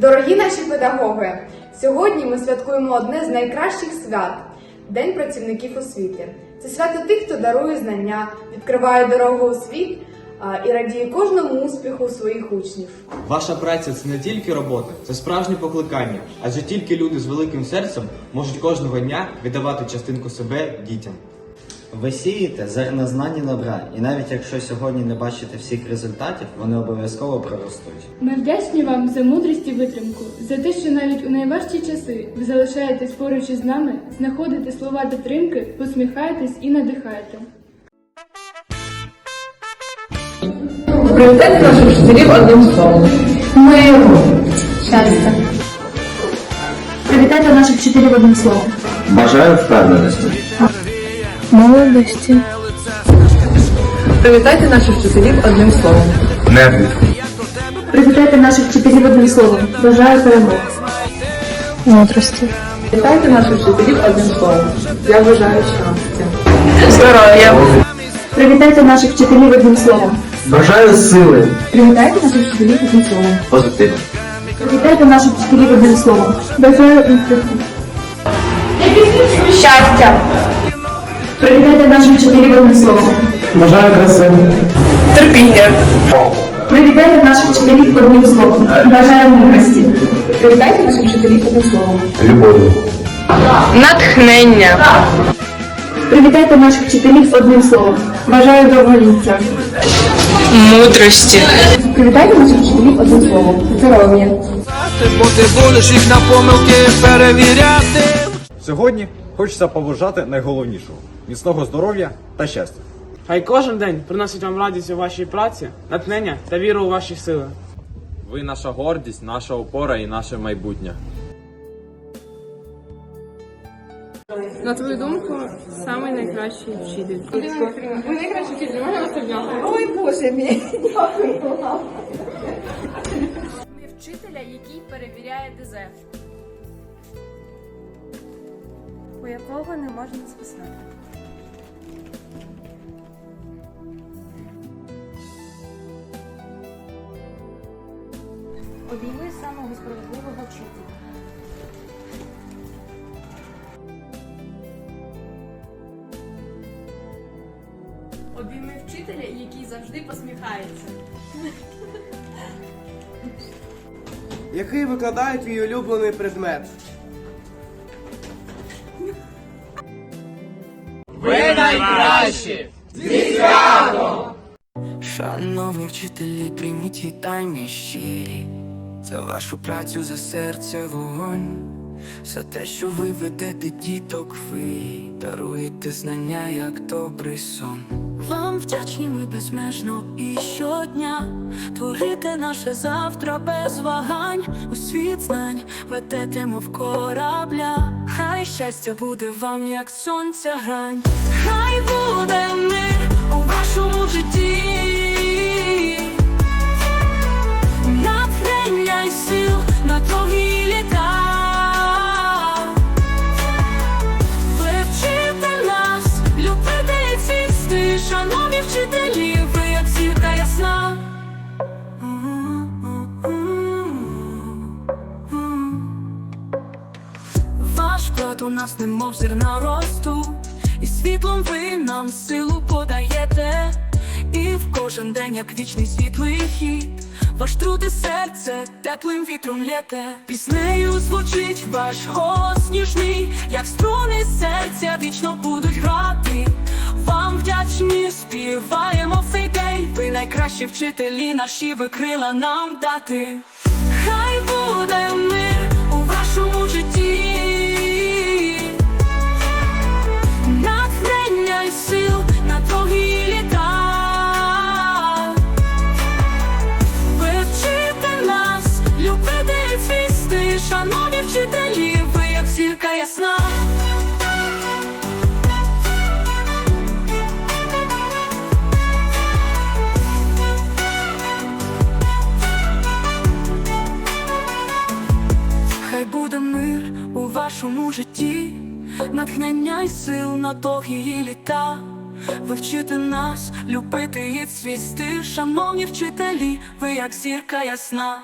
Дорогі наші педагоги, сьогодні ми святкуємо одне з найкращих свят День працівників освіти. Це свято тих, хто дарує знання, відкриває дорогу у світ і радіє кожному успіху своїх учнів. Ваша праця це не тільки робота, це справжнє покликання, адже тільки люди з великим серцем можуть кожного дня віддавати частинку себе дітям. Ви сієте зерна знань і добра, і навіть якщо сьогодні не бачите всіх результатів, вони обов'язково проростуть. Ми вдячні вам за мудрість і витримку, за те, що навіть у найважчі часи ви залишаєтесь поруч із нами, знаходите слова підтримки, посміхаєтесь і надихаєте. Привітайте наших вчителів одним словом. Миру, щастя. Привітайте наших вчителів одним словом. Бажаю впевненості. Молодості. Привітайте наших вчителів одним словом. Нервів. Привітайте наших вчителів одним словом. Бажаю перемог. Мудрості. Вітайте наших вчителів одним словом. Я бажаю щастя. Привітайте наших вчителів одним словом. Бажаю сили. Привітайте наших вчителів одним словом. Позитиву. Привітайте наших вчителів одним словом. Бажаю успіху. Щастя. Привітайте наших вчителів одним словом. Бажаю краси. Терпіння. Привітайте наших вчителів одним словом. Бажаю мудрості. Привітайте наших вчителів одним словом. Любові. Натхнення. Привітайте наших вчителів одним словом. Бажаю довголіття. Мудрості. Привітайте наших вчителів одним словом. Здоров'я. бо ти будеш їх на помилки перевіряти. Сьогодні хочеться побажати найголовнішого міцного здоров'я та щастя. Хай кожен день приносить вам радість у вашій праці, натхнення та віру у ваші сили. Ви наша гордість, наша опора і наше майбутнє. На твою думку, самий найкращий вчитель. Ви найкращий вчитель, можна вас обняти? Ой, Боже мій. вчителя, який перевіряє ДЗ, у якого не можна списати. Обійми самого справедливого вчителя. Обійми вчителя, який завжди посміхається. Який викладає твій улюблений предмет? Ви найкращі! Вітаво! Шановні вчителі, прийміть вітання щирі за вашу працю за серце вогонь, за те, що ви ведете діток ви даруєте знання, як добрий сон. Вам вдячні ми безмежно і щодня творите наше завтра без вагань, у світ знань ведете, мов корабля. Хай щастя буде вам, як сонця грань, хай буде мир у вашому житті. Нас немов зерна росту, і світлом ви нам силу подаєте, і в кожен день, як вічний світлий хід, ваш труд і серце теплим вітром лєте. Піснею звучить ваш голос ніжний, як струни серця вічно будуть грати. Вам вдячні співаємо в день. Ви найкращі вчителі, наші ви крила нам дати. Хай буде мир у вашому житті. мир у вашому житті, натхнення й сил на довгі її літа, вивчите нас, любити і цвісти, шановні вчителі, ви як зірка ясна.